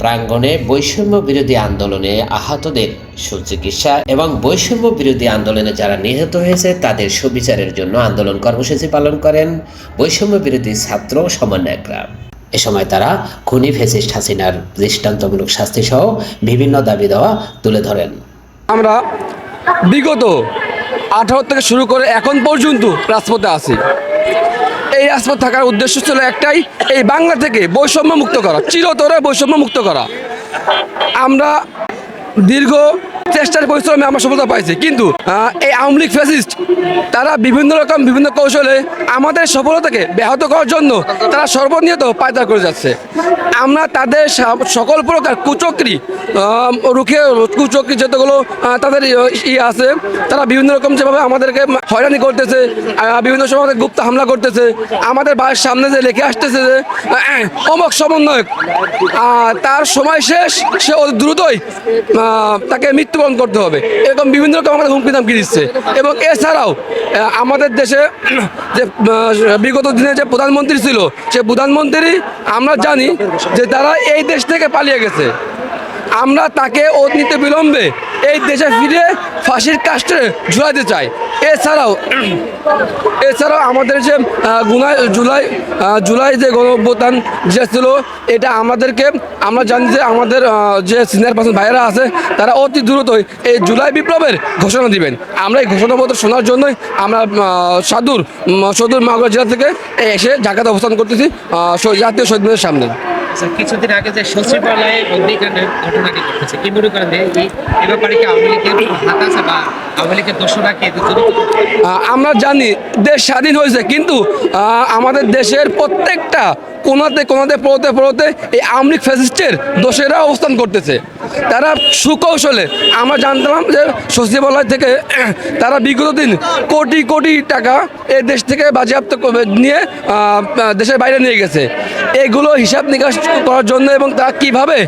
প্রাঙ্গণে বৈষম্য বিরোধী আন্দোলনে আহতদের সুচিকিৎসা এবং বৈষম্য বিরোধী আন্দোলনে যারা নিহত হয়েছে, তাদের সুবিচারের জন্য আন্দোলন কর্মসূচি পালন করেন বৈষম্য বিরোধী ছাত্র সমন্বয়করা। এ সময় তারা খুনি ফেসিস্ট হাসিনার দৃষ্টান্তমূলক শাস্তি সহ বিভিন্ন দাবি দেওয়া তুলে ধরেন। আমরা বিগত আঠারো থেকে শুরু করে এখন পর্যন্ত রাজপথে আছি। এই রাজপথ থাকার উদ্দেশ্য ছিল একটাই, এই বাংলা থেকে বৈষম্য মুক্ত করা, চিরতরে বৈষম্য মুক্ত করা। আমরা দীর্ঘ চেষ্টার পরিশ্রমে আমরা সফলতা পাইছি। কিন্তু এই আওয়ামী লীগ ফ্যাসিস্ট তারা বিভিন্ন রকম, বিভিন্ন কৌশলে আমাদের সফলতাকে ব্যাহত করার জন্য তারা সর্বনিয়ত পায়দার করে যাচ্ছে। আমরা তাদের সকল প্রকার কুচক্রি রুখে কুচক্রি যতগুলো তাদের ই আছে, তারা বিভিন্ন রকম যেভাবে আমাদেরকে হয়রানি করতেছে বিভিন্ন সময় গুপ্ত হামলা করতেছে, আমাদের বাড়ির সামনে যে লেখে আসতেছে যে অমক সমন্বয়ক তার সময় শেষ, সে দ্রুতই তাকে তাকে মৃত্যুবরণ করতে হবে। এরকম বিভিন্ন রকম আমাদের হুমকি ধামকি দিচ্ছে। এবং এছাড়াও আমাদের দেশে যে বিগত দিনে যে প্রধানমন্ত্রী ছিল, সে প্রধানমন্ত্রী আমরা জানি যে তারা এই দেশ থেকে পালিয়ে গেছে। আমরা তাকে অতীতে বিলম্বে এই দেশে ফিরে ফাঁসির কাস্টে ঝুলাইতে চাই। এছাড়াও এছাড়াও আমাদের যে গুনাই জুলাই জুলাই যে গণঅভ্যুত্থান যে ছিল, এটা আমাদেরকে, আমরা জানি যে আমাদের যে সিনিয়র পার্সন ভাইয়েরা আছে, তারা অতি দ্রুতই এই জুলাই বিপ্লবের ঘোষণা দিবেন। আমরা এই ঘোষণাপত্র শোনার জন্যই আমরা সাদুর সদর মাগুরা জেলা থেকে এসে ঢাকাতে অবস্থান করতেছি জাতীয় শহীদ সামনে। কিছুদিন আগে যে সচিবালয়ে অগ্নিকাণ্ডের ঘটনাটি ঘটেছে, কি মনে করেন এই ব্যাপারে কি আওয়ামী লীগের আছে বা আওয়ামী লীগের দোষরা কি আমরা জানি দেশ স্বাধীন হয়েছে, কিন্তু আমাদের দেশের প্রত্যেকটা কোনাতে কোনাতে, পড়তে পড়তে এই আওয়ামী লীগ ফ্যাসিস্টের দোষেরা অবস্থান করতেছে। তারা সুকৌশলে, আমরা জানতাম যে সচিবালয় থেকে তারা বিগত দিন কোটি কোটি টাকা এই দেশ থেকে বাজেয়াপ্ত নিয়ে দেশের বাইরে নিয়ে গেছে। এগুলো হিসাব নিকাশ করার জন্য এবং তারা কীভাবে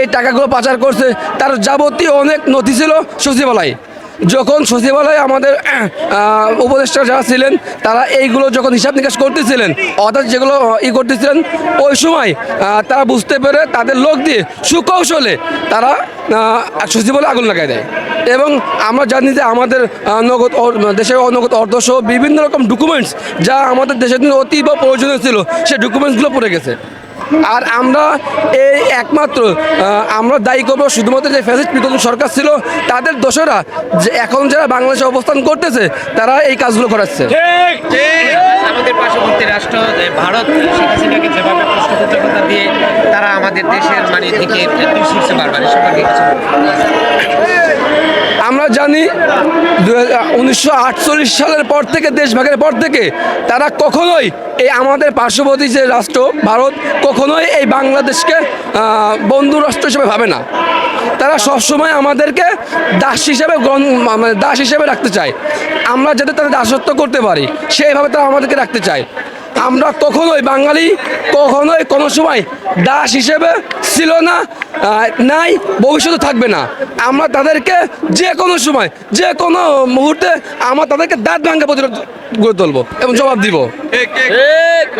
এই টাকাগুলো পাচার করছে, তার যাবতীয় অনেক নথি ছিল সচিবালয়। যখন সচিবালয়ে আমাদের উপদেষ্টা যারা ছিলেন, তারা এইগুলো যখন হিসাব নিকাশ করতেছিলেন, অর্থাৎ যেগুলো ই করতেছিলেন, ওই সময় তারা বুঝতে পেরে তাদের লোক দিয়ে সুকৌশলে তারা সচিবালয়ে আগুন লাগাই দেয়। এবং আমরা জানি যে আমাদের নগদ দেশের অনগদ অর্থ সহ বিভিন্ন রকম ডকুমেন্টস যা আমাদের দেশের জন্য অতীব প্রয়োজনীয় ছিল, সেই ডকুমেন্টসগুলো পড়ে গেছে। আর আমরা এই একমাত্র আমরা দায়ী করব শুধুমাত্র যে ফ্যাসিস্ট বিরোধী সরকার ছিল তাদের দোষরা যে এখন যারা বাংলাদেশে অবস্থান করতেছে তারা এই কাজগুলো করাচ্ছে। আমাদের পার্শ্ববর্তী রাষ্ট্র যে ভারত শেখ হাসিনাকে যেভাবে পৃষ্ঠপোষকতা দিয়ে তারা আমাদের দেশের মানে দিকে তীর বারবার সম্পর্কে কিছু আমরা জানি উনিশশো আটচল্লিশ সালের পর থেকে, দেশভাগের পর থেকে তারা কখনোই এই আমাদের পার্শ্ববর্তী যে রাষ্ট্র, ভারত, কখনোই এই বাংলাদেশকে বন্ধু রাষ্ট্র হিসেবে ভাবে না। তারা সবসময় আমাদেরকে দাস হিসেবে মানে দাস হিসেবে রাখতে চায়। আমরা যাতে তাদের দাসত্ব করতে পারি, সেইভাবে তারা আমাদেরকে রাখতে চায়। আমরা কখনোই বাঙালি, কখনোই কোনো সময় দাস হিসেবে ছিল না নাই, ভবিষ্যতে থাকবে না। আমরা তাদেরকে যে কোনো সময়, যে কোনো মুহূর্তে আমরা তাদেরকে দাঁত ভাঙ্গা প্রতিরোধ গড়ে তুলবো এবং জবাব দিব।